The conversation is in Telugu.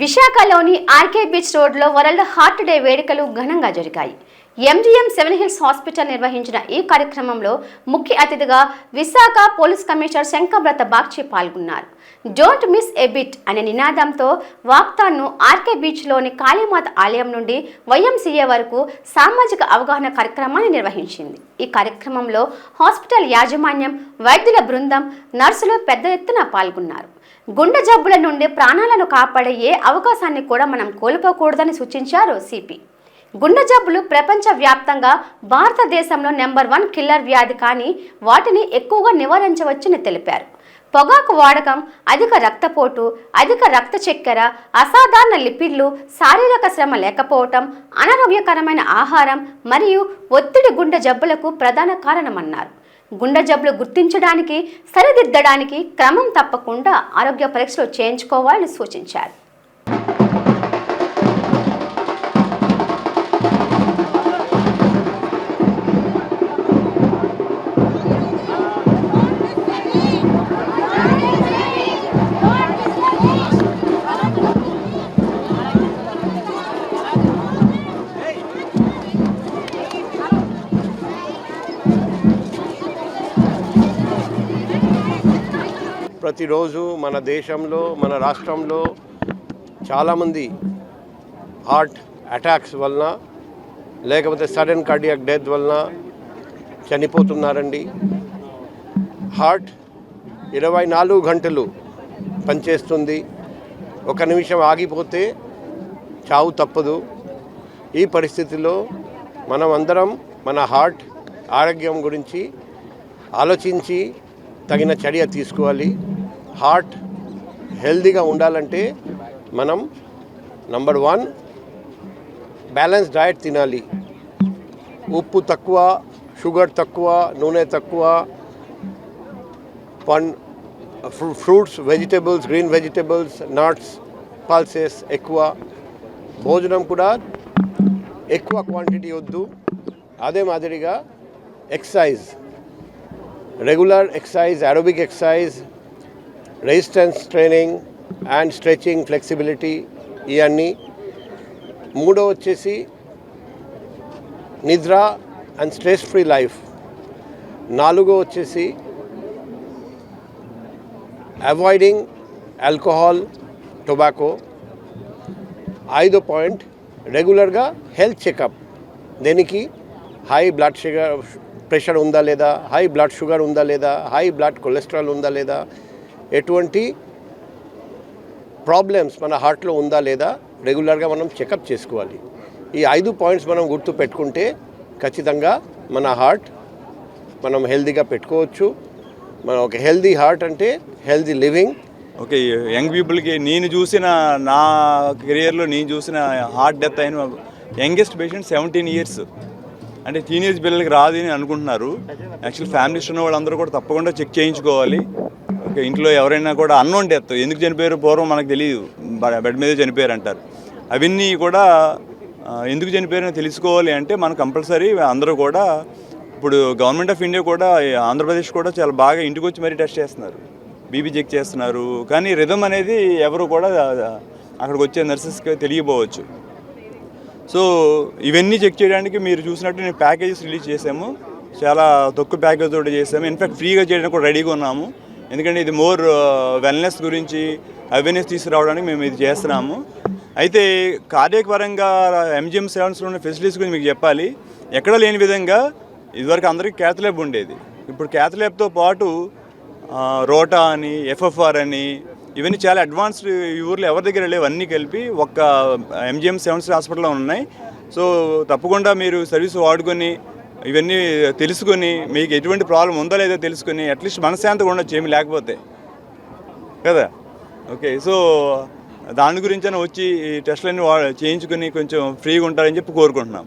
విశాఖలోని ఆర్కే బీచ్ రోడ్లో వరల్డ్ హార్ట్ డే వేడుకలు ఘనంగా జరిగాయి. ఎంజీఎం సెవెన్ హిల్స్ హాస్పిటల్ నిర్వహించిన ఈ కార్యక్రమంలో ముఖ్య అతిథిగా విశాఖ పోలీస్ కమిషనర్ శంకర్వ్రత బాగ్చి పాల్గొన్నారు. డోంట్ మిస్ ఎ బిట్ అనే నినాదంతో వాక్తాన్ను ఆర్కే బీచ్లోని కాళీమాత ఆలయం నుండి వైఎంసీఏ వరకు సామాజిక అవగాహన కార్యక్రమాన్ని నిర్వహించింది. ఈ కార్యక్రమంలో హాస్పిటల్ యాజమాన్యం వైద్యుల బృందం నర్సులు పెద్ద ఎత్తున పాల్గొన్నారు. గుండె జబ్బుల నుండి ప్రాణాలను కాపాడే ఏ అవకాశాన్ని కూడా మనం కోల్పోకూడదని సూచించారు సిపి గుండె జబ్బులు ప్రపంచ వ్యాప్తంగా భారతదేశంలో నెంబర్ వన్ కిల్లర్ వ్యాధి కానీ వాటిని ఎక్కువగా నివారించవచ్చని తెలిపారు. పొగాకు వాడకం అధిక రక్తపోటు అధిక రక్త చక్కెర అసాధారణ లిపిడ్లు శారీరక శ్రమ లేకపోవటం అనారోగ్యకరమైన ఆహారం మరియు ఒత్తిడి గుండె జబ్బులకు ప్రధాన కారణమన్నారు. గుండె జబ్బులు గుర్తించడానికి సరిదిద్దడానికి క్రమం తప్పకుండా ఆరోగ్య పరీక్షలు చేయించుకోవాలని సూచించారు. ప్రతిరోజు మన దేశంలో మన రాష్ట్రంలో చాలామంది హార్ట్ అటాక్స్ వలన లేకపోతే సడన్ కార్డియాక్ డెత్ వలన చనిపోతున్నారండి. హార్ట్ ఇరవై నాలుగు గంటలు పనిచేస్తుంది. ఒక నిమిషం ఆగిపోతే చావు తప్పదు. ఈ పరిస్థితిలో మనం అందరం మన హార్ట్ ఆరోగ్యం గురించి ఆలోచించి తగిన చర్య తీసుకోవాలి. హార్ట్ హెల్దీగా ఉండాలంటే మనం నంబర్ వన్ బ్యాలెన్స్ డయట్ తినాలి. ఉప్పు తక్కువ షుగర్ తక్కువ నూనె తక్కువ పన్ fruits vegetables green vegetables nuts pulses ఎక్కువ. భోజనం కూడా ఎక్కువ క్వాంటిటీ వద్దు. అదే మాదిరిగా exercise regular exercise aerobic exercise resistance training and stretching flexibility ఇవన్నీ. మూడో వచ్చేసి నిద్ర అండ్ స్ట్రెస్ ఫ్రీ లైఫ్ నాలుగో వచ్చేసి అవాయిడింగ్ ఆల్కహాల్ టొబాకో ఐదో పాయింట్ రెగ్యులర్గా హెల్త్ చెకప్ దేనికి? హై బ్లడ్ షుగర్ ప్రెషర్ ఉందా లేదా? హై బ్లడ్ షుగర్ ఉందా లేదా? హై బ్లడ్ కొలెస్ట్రాల్ ఉందా లేదా? ఎటువంటి ప్రాబ్లమ్స్ మన హార్ట్లో ఉందా లేదా రెగ్యులర్గా మనం చెకప్ చేసుకోవాలి. ఈ ఐదు పాయింట్స్ మనం గుర్తు పెట్టుకుంటే ఖచ్చితంగా మన హార్ట్ మనం హెల్దీగా పెట్టుకోవచ్చు. మనం ఒక హెల్దీ హార్ట్ అంటే హెల్దీ లివింగ్ ఓకే యంగ్ పీపుల్కి నేను చూసిన నా కెరియర్లో నేను చూసిన హార్ట్ డెత్ అయిన యంగెస్ట్ పేషెంట్ సెవెంటీన్ ఇయర్స్ అంటే టీనేజ్ పిల్లలకి రాదు అని అనుకుంటున్నారు. యాక్చువల్ ఫ్యామిలీస్ ఉన్న వాళ్ళందరూ కూడా తప్పకుండా చెక్ చేయించుకోవాలి. ఇంట్లో ఎవరైనా కూడా అన్నోన్ డెత్ ఎందుకు చనిపోయారు పూర్వం మనకు తెలియదు. బెడ్ మీద చనిపోయారు అంటారు అవన్నీ కూడా ఎందుకు చనిపోయారని తెలుసుకోవాలి అంటే మనం కంపల్సరీ అందరూ కూడా ఇప్పుడు గవర్నమెంట్ ఆఫ్ ఇండియా కూడా ఆంధ్రప్రదేశ్ కూడా చాలా బాగా ఇంటికి వచ్చి మరీ టెస్ట్ చేస్తున్నారు. బీపీ చెక్ చేస్తున్నారు. కానీ రిధమ్ అనేది ఎవరు కూడా అక్కడికి వచ్చే నర్సెస్కి తెలియపోవచ్చు సో ఇవన్నీ చెక్ చేయడానికి మీరు చూసినట్టు నేను ప్యాకేజెస్ రిలీజ్ చేసాము చాలా తక్కువ ప్యాకేజ్ తోటి చేసాము ఇన్ఫ్యాక్ట్ ఫ్రీగా చేయడానికి కూడా రెడీగా ఉన్నాము. ఎందుకంటే ఇది మోర్ వెల్నెస్ uh, గురించి అవేర్నెస్ తీసుకురావడానికి మేము ఇది చేస్తున్నాము. అయితే కార్డియక్ పరంగా ఎంజిఎం సెవెన్స్లో ఉన్న ఫెసిలిటీస్ గురించి మీకు చెప్పాలి. ఎక్కడ లేని విధంగా ఇదివరకు అందరికీ క్యాత్ ల్యాబ్ ఉండేది. ఇప్పుడు క్యాత్ ల్యాబ్తో పాటు రోటా అని ఎఫ్ఎఫ్ఆర్ అని ఇవన్నీ చాలా అడ్వాన్స్డ్ ఈ ఊర్లో ఎవరి దగ్గర లేవు. అన్నీ కలిపి ఒక్క ఎంజిఎం సెవెన్స్ హాస్పిటల్లో ఉన్నాయి. సో తప్పకుండా మీరు సర్వీస్ వాడుకొని ఇవన్నీ తెలుసుకొని మీకు ఎటువంటి ప్రాబ్లం ఉందో లేదో తెలుసుకొని అట్లీస్ట్ మనశ్శాంతిగా ఉండొచ్చు ఏమి లేకపోతే. కదా? ఓకే సో దాని గురించి వచ్చి ఈ టెస్టులన్నీ వా కొంచెం ఫ్రీగా ఉంటారని చెప్పి కోరుకుంటున్నాం.